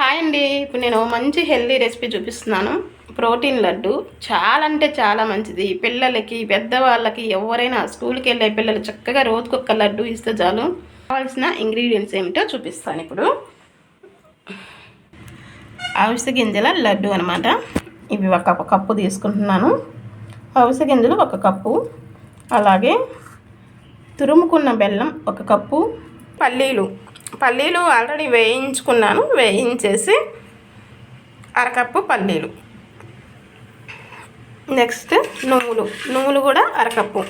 Hi అండి. ఇప్పుడు నేను మంచి హెల్దీ రెసిపీ చూపిస్తున్నాను. ప్రోటీన్ లడ్డు. చాలా అంటే చాలా మంచిది. పిల్లలకి పెద్దవాళ్ళకి ఎవరైనా స్కూల్కి వెళ్ళే పిల్లలు చక్కగా రోజుకొక్క లడ్డు ఇస్తే చాలు. కావాల్సిన ఇంగ్రీడియంట్స్ ఏమిటో చూపిస్తాను ఇప్పుడు. అవిస గింజల లడ్డు అనమాట ఇవి ఒక కప్పు తీసుకుంటున్నాను. అవిస గింజలు ఒక కప్పు. అలాగే తురుముకున్న బెల్లం ఒక కప్పు. పల్లీలు పల్లీలు ఆల్రెడీ వేయించుకున్నాను. వేయించేసి అరకప్పు పల్లీలు. నెక్స్ట్ నువ్వులు. నువ్వులు కూడా అరకప్పు.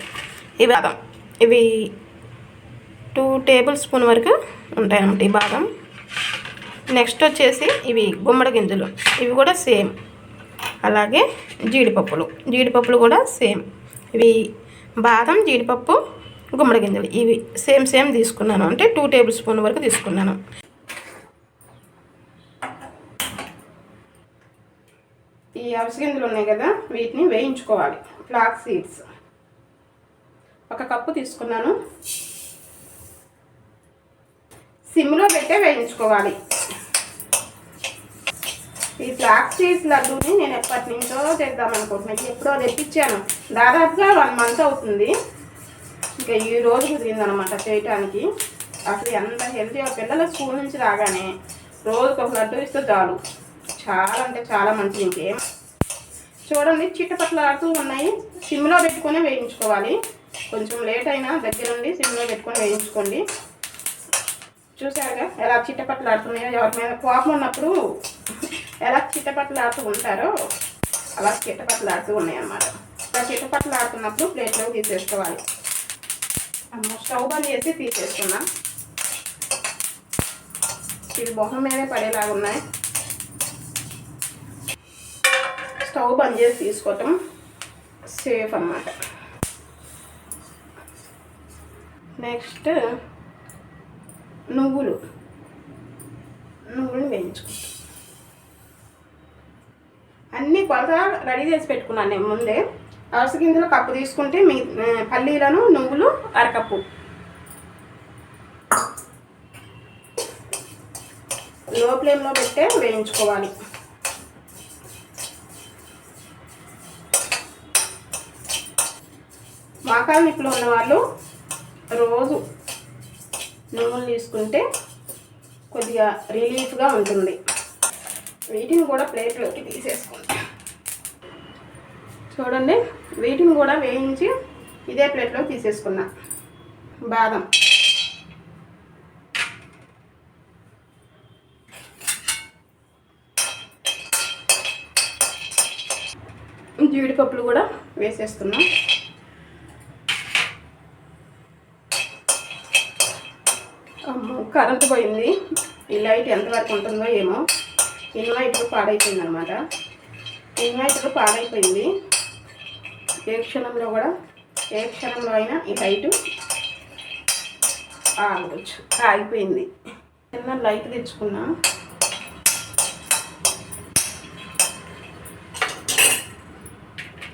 ఇవి బాదం. ఇవి టూ టేబుల్ స్పూన్ వరకు ఉంటాయన్నమాట ఈ బాదం. నెక్స్ట్ వచ్చేసి ఇవి గుమ్మడి గింజలు. ఇవి కూడా సేమ్. అలాగే జీడిపప్పులు. జీడిపప్పులు కూడా సేమ్. ఇవి బాదం జీడిపప్పు గుమ్మడి గింజలు. ఇవి సేమ్ సేమ్ తీసుకున్నాను. అంటే టూ టేబుల్ స్పూన్ వరకు తీసుకున్నాను. ఈ అవిసె గింజలు ఉన్నాయి కదా వీటిని వేయించుకోవాలి. Flax seeds. ఒక కప్పు తీసుకున్నాను. సిమ్లో పెట్టే వేయించుకోవాలి. ఈ ఫ్లాక్ సీడ్స్ లడ్డూని నేను ఎప్పటి నుంచో చేద్దాం అనుకుంటున్నాను ఎప్పుడో తెప్పించాను. దాదాపుగా వన్ మంత్ అవుతుంది. ఇంకా ఈ రోజు కుదిరిందనమాట చేయటానికి. అసలు ఎంత హెల్తీగా పిల్లల స్కూల్ నుంచి రాగానే రోజుకు ఒక లడ్డు ఇస్తే చాలు. చాలా అంటే చాలా మంచిది ఇంకేం. చూడండి చిట్టపట్లాడుతూ ఉన్నాయి. సిమ్లో పెట్టుకొని వేయించుకోవాలి. కొంచెం లేట్ అయినా దగ్గరుండి సిమ్లో పెట్టుకొని వేయించుకోండి. చూసారుగా ఎలా చిట్టపట్లాడుతున్నాయో ఎవరి మీద కోపం ఉన్నప్పుడు ఎలా చిట్టపట్లాడుతూ ఉంటారో అలా చిట్టపట్లాడుతూ ఉన్నాయి అన్నమాట అలా చిట్టపట్లాడుతున్నప్పుడు ప్లేట్లో తీసేసుకోవాలి. అమ్మ స్టవ్ బంద్ చేసి తీసేసుకున్నా ఇది మొహం మీదే పడేలాగా ఉన్నాయి. స్టవ్ బంద్ చేసి తీసుకోవటం సేఫ్ అన్నమాట. నెక్స్ట్ నువ్వులు. నువ్వులు వేయించుకుంటాం అన్నీ కొలత రెడీ చేసి పెట్టుకున్నాను నేను ముందే. అరస గింజలు కప్పు తీసుకుంటే మీ పల్లీలను నువ్వులు అరకప్పు. లో ఫ్లేమ్లో పెట్టే వేయించుకోవాలి. మోకాలు నిప్పులు ఉన్నవాళ్ళు రోజు నువ్వులు తీసుకుంటే కొద్దిగా రిలీఫ్గా ఉంటుంది. వీటిని కూడా ప్లేట్లోకి తీసేసుకుంటాం చూడండి. వీటిని కూడా వేయించి ఇదే ప్లేట్లో తీసేసుకున్నా. బాదం. జీడిపప్పులు కూడా వేసేస్తున్నాం. కరెంటు పోయింది. ఈ లైట్ ఎంతవరకు ఉంటుందో ఏమో. ఇన్వైటర్ పాడైపోయింది అనమాట ఇన్వైటర్ పాడైపోయింది. ఏ క్షణంలో కూడా ఏ క్షణంలో అయినా ఈ లైట్ ఆగవచ్చు ఆగిపోయింది చిన్న లైట్ తెచ్చుకున్నా.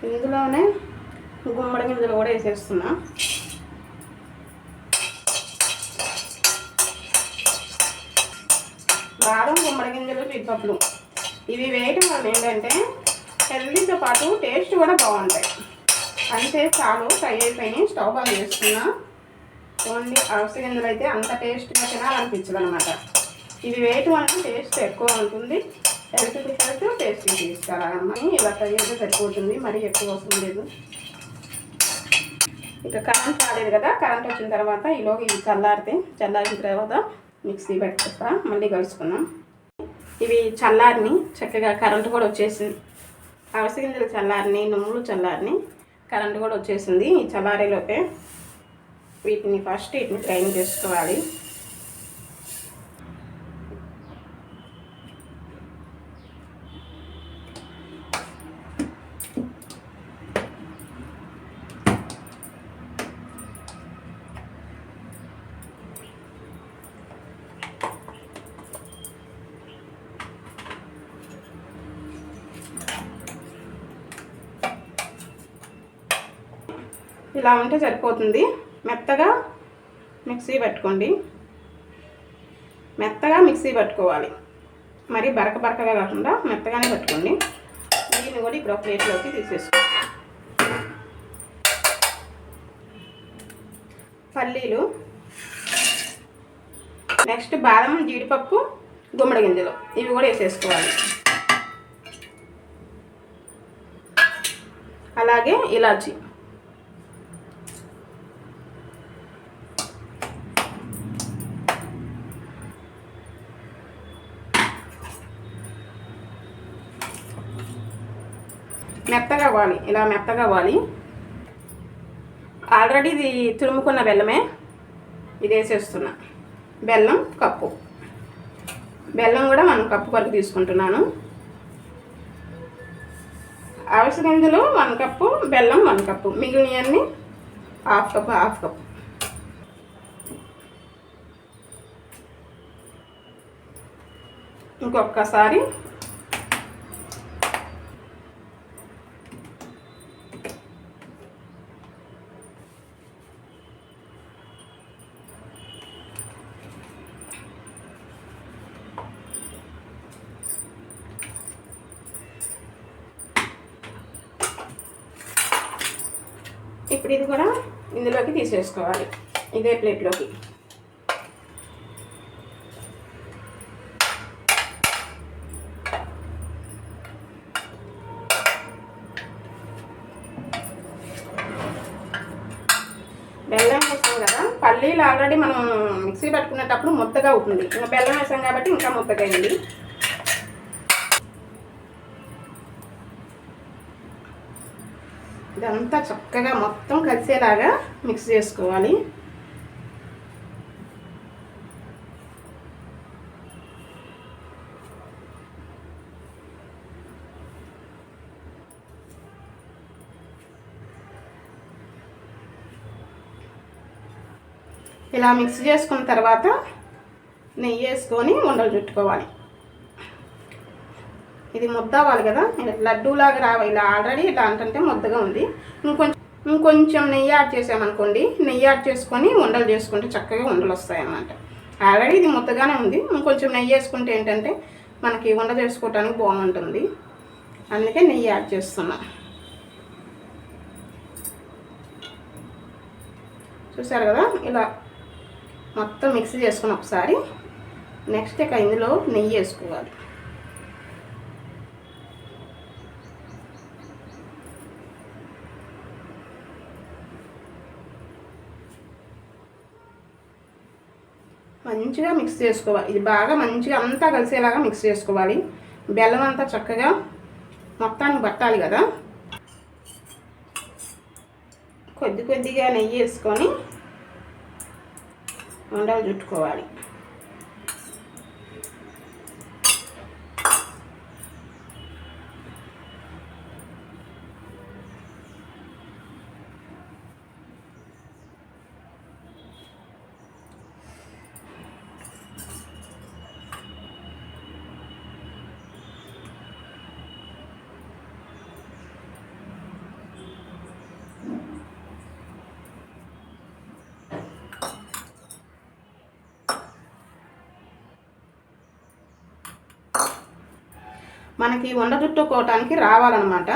ఇందులోనే గుమ్మడి గింజలు కూడా వేసేస్తున్నా. బాదం గుమ్మడి గింజలు పిప్పట్లు ఇవి వేయటం వల్ల ఏంటంటే హెల్దీతో పాటు టేస్ట్ కూడా బాగుంటాయి. అంతే చాలు ఫ్రై అయిపోయినాయి స్టవ్ ఆన్ చేసుకున్నా ఓన్లీ అవసర గింజలు అయితే అంత టేస్ట్గా తినాలనిపించదు అనమాట ఇవి వేయటం వల్ల టేస్ట్ ఎక్కువ ఉంటుంది. హెల్త్ హెల్త్ టేస్ట్ తీసుకురామని ఇలా ఫ్రై అయితే సరిపోతుంది. మరీ ఎక్కువ అవసరం లేదు. ఇక కరెంట్ రాలేదు కదా కరెంట్ వచ్చిన తర్వాత ఈలోగా ఇవి చల్లారితే చల్లారిన తర్వాత మిక్సీ పెట్టుకుంటా మళ్ళీ కలుసుకుందాం. ఇవి చల్లారిని చక్కగా కరెంట్ కూడా వచ్చేసింది. అవసర గింజలు చల్లారిని నువ్వులు చల్లారిని కరెంట్ కూడా వచ్చేసింది ఈ చల్లారేలోపే. వీటిని ఫస్ట్ వీటిని గ్రైండ్ చేసుకోవాలి. ఇలా ఉంటే సరిపోతుంది. మెత్తగా మిక్సీ పట్టుకోండి. మెత్తగా మిక్సీ పట్టుకోవాలి. మరి బరక బరకగా కాకుండా మెత్తగానే పట్టుకోండి. దీన్ని కూడా ఇప్పుడు ఒక ప్లేట్లోకి తీసేసుకోండి. పల్లీలు. నెక్స్ట్ బాదం జీడిపప్పు గుమ్మడి గింజలు. ఇవి కూడా వేసేసుకోవాలి. అలాగే ఇలాచి. మెత్తగా అవ్వాలి. ఇలా మెత్తగా అవ్వాలి. ఆల్రెడీ ఇది తురుముకున్న బెల్లమే. ఇది వేసేస్తున్నా. బెల్లం కప్పు. బెల్లం కూడా మనం కప్పు వరకు తీసుకుంటున్నాను. అవిసె వన్ కప్పు బెల్లం వన్ కప్పు. మిగిలినవన్నీ హాఫ్ కప్పు హాఫ్ కప్ ఇంకొకసారి ఇప్పుడు ఇది కూడా ఇందులోకి తీసేసుకోవాలి. ఇదే ప్లేట్లోకి. బెల్లం వేసాం కదా పల్లీలు ఆల్రెడీ మనం మిక్సీ పట్టుకునేటప్పుడు ముద్దగా అవుతుంది. ఇంకా బెల్లం వేసాం కాబట్టి ఇంకా ముద్దగా అయింది. ఇదంతా చక్కగా మొత్తం కలిసేలాగా మిక్స్ చేసుకోవాలి. ఇలా మిక్స్ చేసుకున్న తర్వాత నెయ్యి వేసుకొని ఉండలు చుట్టుకోవాలి. ఇది ముద్ద అవ్వాలి కదా లడ్డూలాగా రావాలి ఇలా ఆల్రెడీ ఇలా అంటే ముద్దగా ఉంది. ఇంకొంచెం ఇంకొంచెం నెయ్యి యాడ్ చేసామనుకోండి నెయ్యి యాడ్ చేసుకొని ఉండలు చేసుకుంటే చక్కగా ఉండలు వస్తాయన్నమాట. ఆల్రెడీ ఇది ముద్దగానే ఉంది. ఇంకొంచెం నెయ్యి వేసుకుంటే ఏంటంటే మనకి ఉండ చేసుకోవటానికి బాగుంటుంది. అందుకే నెయ్యి యాడ్ చేస్తున్నా. చూసారు కదా? ఇలా మొత్తం మిక్సీ చేసుకుని ఒకసారి నెక్స్ట్ ఇక ఇందులో నెయ్యి వేసుకోవాలి. మంచిగా మిక్స్ చేసుకోవాలి. ఇది బాగా మంచిగా అంతా కలిసేలాగా మిక్స్ చేసుకోవాలి. బెల్లం అంతా చక్కగా మొత్తానికి పట్టాలి కదా. కొద్ది కొద్దిగా నెయ్యి వేసుకొని ఉండలు చుట్టుకోవాలి. మనకి వండ చుట్టుకోవటానికి రావాలన్నమాట.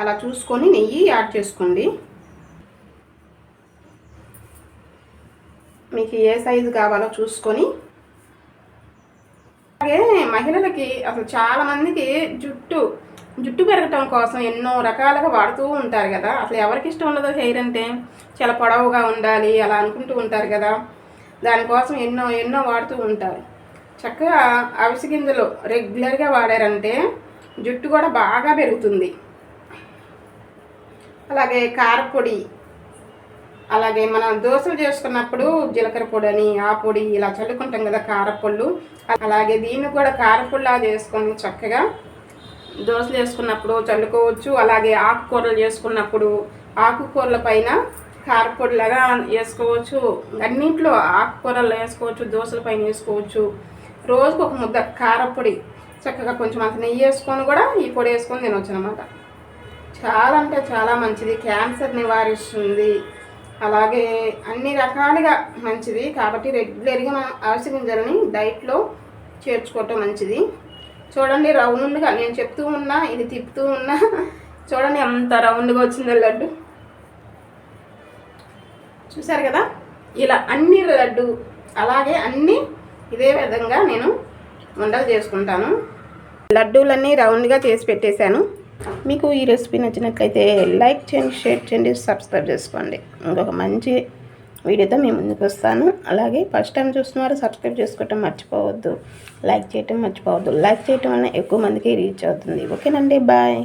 అలా చూసుకొని నెయ్యి యాడ్ చేసుకోండి. మీకు ఏ సైజు కావాలో చూసుకొని. అలాగే మహిళలకి అసలు చాలామందికి జుట్టు జుట్టు పెరగటం కోసం ఎన్నో రకాలుగా వాడుతూ ఉంటారు కదా. అసలు ఎవరికి ఇష్టం ఉండదు హెయిర్ అంటే? చాలా పొడవుగా ఉండాలి అలా అనుకుంటూ ఉంటారు కదా. దానికోసం ఎన్నో ఎన్నో వాడుతూ ఉంటారు. చక్కగా అవిసి గింజలు రెగ్యులర్గా వాడారంటే జుట్టు కూడా బాగా పెరుగుతుంది. అలాగే కారపొడి అలాగే మనం దోశలు చేసుకున్నప్పుడు జీలకర్ర పొడి అని ఆ పొడి ఇలా చల్లుకుంటాం కదా కారపొళ్ళు. అలాగే దీన్ని కూడా కారపొడిలా చేసుకొని చక్కగా దోశలు చేసుకున్నప్పుడు చల్లుకోవచ్చు. అలాగే ఆకుకూరలు చేసుకున్నప్పుడు ఆకుకూరల పైన కారపొడిలాగా వేసుకోవచ్చు. అన్నింట్లో ఆకుకూరలు వేసుకోవచ్చు దోశల పైన వేసుకోవచ్చు. రోజుకు ఒక ముద్ద కారపొడి చక్కగా కొంచెం అంత నెయ్యి వేసుకొని కూడా ఈ పొడి వేసుకొని తినవచ్చు అనమాట చాలా అంటే చాలా మంచిది. క్యాన్సర్ నివారిస్తుంది. అలాగే అన్ని రకాలుగా మంచిది. కాబట్టి రెగ్యులర్గా మనం అవిసె గింజలని డైట్లో చేర్చుకోవటం మంచిది. చూడండి రౌండ్గా నేను చెప్తూ ఉన్నా ఇది తిప్పుతూ ఉన్నా. చూడండి ఎంత రౌండ్గా వచ్చిందో లడ్డు. చూసారు కదా? ఇలా అన్ని లడ్డు అలాగే అన్నీ ఇదే విధంగా నేను ఉండలు చేసుకుంటాను. లడ్డూలన్నీ రౌండ్గా చేసి పెట్టేశాను. మీకు ఈ రెసిపీ నచ్చినట్లయితే లైక్ చేయండి షేర్ చేయండి సబ్స్క్రైబ్ చేసుకోండి. ఇంకొక మంచి వీడియోతో మీ ముందుకు వస్తాను. అలాగే ఫస్ట్ టైం చూస్తున్నారు సబ్స్క్రైబ్ చేసుకోవటం మర్చిపోవద్దు. లైక్ చేయటం మర్చిపోవద్దు. లైక్ చేయటం వల్ల ఎక్కువ మందికి రీచ్ అవుతుంది. ఓకేనండి బాయ్.